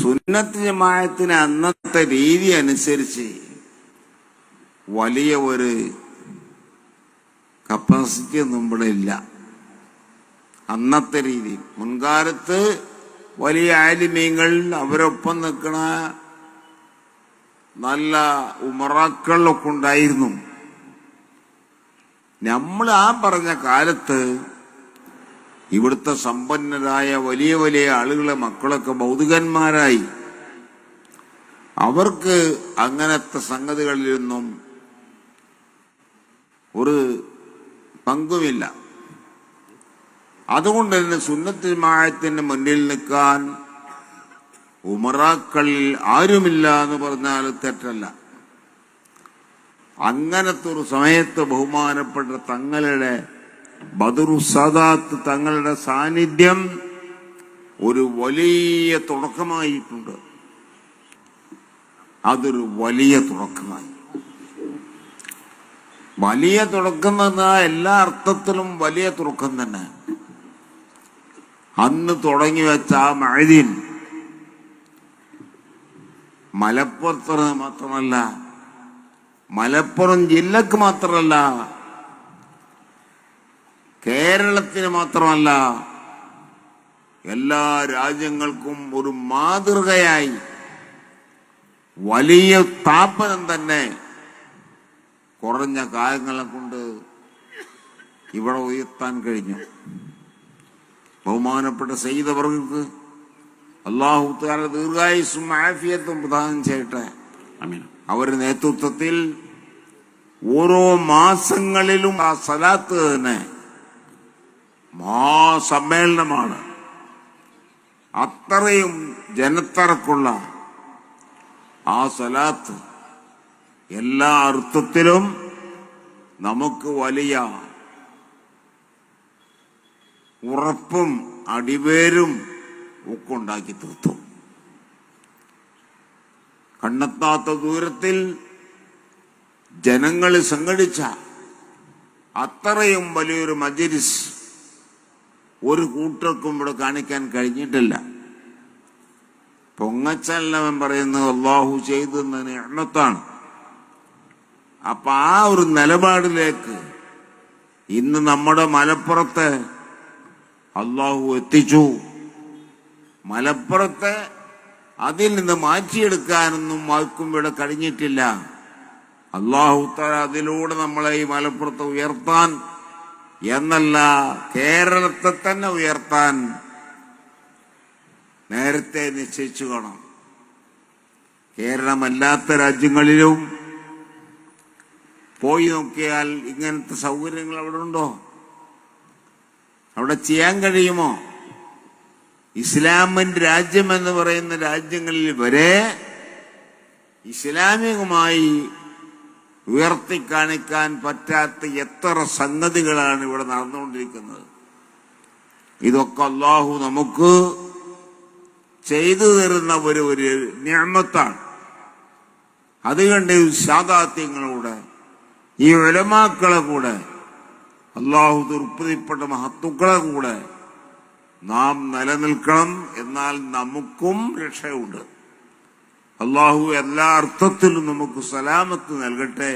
സുന്നത്ത് ജമായത്തിന് അന്നത്തെ രീതി അനുസരിച്ച് വലിയ ഒരു കപ്പാസിറ്റി ഒന്നും ഇവിടെ ഇല്ല. അന്നത്തെ രീതി. മുൻകാലത്ത് വലിയ ആലിമീങ്ങൾ അവരൊപ്പം നിൽക്കണ നല്ല ഉമറാക്കളൊക്കെ ഉണ്ടായിരുന്നു. നമ്മൾ ആ പറഞ്ഞ കാലത്ത് ഇവിടുത്തെ സമ്പന്നരായ വലിയ വലിയ ആളുകളെ മക്കളൊക്കെ ഭൗതികന്മാരായി അവർക്ക് അങ്ങനത്തെ സംഗതികളിലൊന്നും ഒരു പങ്കുമില്ല. അതുകൊണ്ട് തന്നെ സുന്നത്ത് മുന്നിൽ നിൽക്കാൻ ഉമറാക്കളിൽ ആരുമില്ല എന്ന് പറഞ്ഞാൽ തെറ്റല്ല. അങ്ങനത്തെ ഒരു സമയത്ത് ബഹുമാനപ്പെട്ട തങ്ങളുടെ ബദറു സദാത്ത് തങ്ങളുടെ സാന്നിധ്യം ഒരു വലിയ തുടക്കമായിട്ടുണ്ട്. അതൊരു വലിയ തുടക്കമായി. വലിയ തുടക്കം എന്ന് എല്ലാ അർത്ഥത്തിലും വലിയ തുടക്കം തന്നെ. അന്ന് തുടങ്ങി വെച്ച ആ മഴദീൻ മലപ്പുറത്തിന് മാത്രമല്ല മലപ്പുറം ജില്ലക്ക് മാത്രമല്ല കേരളത്തിന് മാത്രമല്ല എല്ലാ രാജ്യങ്ങൾക്കും ഒരു മാതൃകയായി വലിയ താപനം തന്നെ കുറഞ്ഞ കാലങ്ങളെ കൊണ്ട് ഇവിടെ ഉയർത്താൻ കഴിഞ്ഞു. ബഹുമാനപ്പെട്ട സെയ്തവർക്ക് അള്ളാഹു താല ദീർഘായുസും ആഫിയത്തും പ്രധാനം ചെയ്യട്ടെ. അവരുടെ നേതൃത്വത്തിൽ ഓരോ മാസങ്ങളിലും ആ സലാത്ത് തന്നെ മഹാസമ്മേളനമാണ്. അത്രയും ജനത്തിറക്കുള്ള ആ സലാത്ത് എല്ലാ അർത്ഥത്തിലും നമുക്ക് വലിയ ഉറപ്പും അടിവേരും ഒക്കെ ഉണ്ടാക്കി തീർത്തു. കണ്ണെത്താത്ത ദൂരത്തിൽ ജനങ്ങൾ സംഘടിച്ച അത്രയും വലിയൊരു മജരിസ് ഒരു കൂട്ടർക്കും ഇവിടെ കാണിക്കാൻ കഴിഞ്ഞിട്ടില്ല. പൊങ്ങച്ചല്ലവൻ പറയുന്നത് അള്ളാഹു ചെയ്തു എണ്ണത്താണ് അപ്പൊ ആ ഒരു നിലപാടിലേക്ക് ഇന്ന് നമ്മുടെ മലപ്പുറത്തെ അള്ളാഹു എത്തിച്ചു. മലപ്പുറത്തെ അതിൽ നിന്ന് മാറ്റിയെടുക്കാനൊന്നും ആർക്കും ഇവിടെ കഴിഞ്ഞിട്ടില്ല. അള്ളാഹു തല അതിലൂടെ നമ്മളെ ഈ മലപ്പുറത്ത് ഉയർത്താൻ എന്നല്ല കേരളത്തെ തന്നെ ഉയർത്താൻ നേരത്തെ നിശ്ചയിച്ചു കാണാം കേരളമല്ലാത്ത രാജ്യങ്ങളിലും പോയി നോക്കിയാൽ ഇങ്ങനത്തെ സൗകര്യങ്ങൾ അവിടെ ഉണ്ടോ? അവിടെ ചെയ്യാൻ കഴിയുമോ? ഇസ്ലാമിന്റെ രാജ്യം എന്ന് പറയുന്ന രാജ്യങ്ങളിൽ വരെ ഇസ്ലാമികമായി ഉയർത്തി കാണിക്കാൻ പറ്റാത്ത എത്ര സംഗതികളാണ് ഇവിടെ നടന്നുകൊണ്ടിരിക്കുന്നത്. ഇതൊക്കെ അള്ളാഹു നമുക്ക് ചെയ്തു തരുന്ന ഒരു ഒരു ഞാമത്താണ് അതുകൊണ്ട് സാദാത്യങ്ങളുടെ ഈ ഉലമാക്കളെ കൂടെ അള്ളാഹു തൃപ്തിപ്പെട്ട മഹത്തുക്കളെ കൂടെ നാം നിലനിൽക്കണം എന്നാൽ നമുക്കും രക്ഷയുണ്ട്. അള്ളാഹു എല്ലാ അർത്ഥത്തിലും നമുക്ക് സലാമത്ത് നൽകട്ടെ.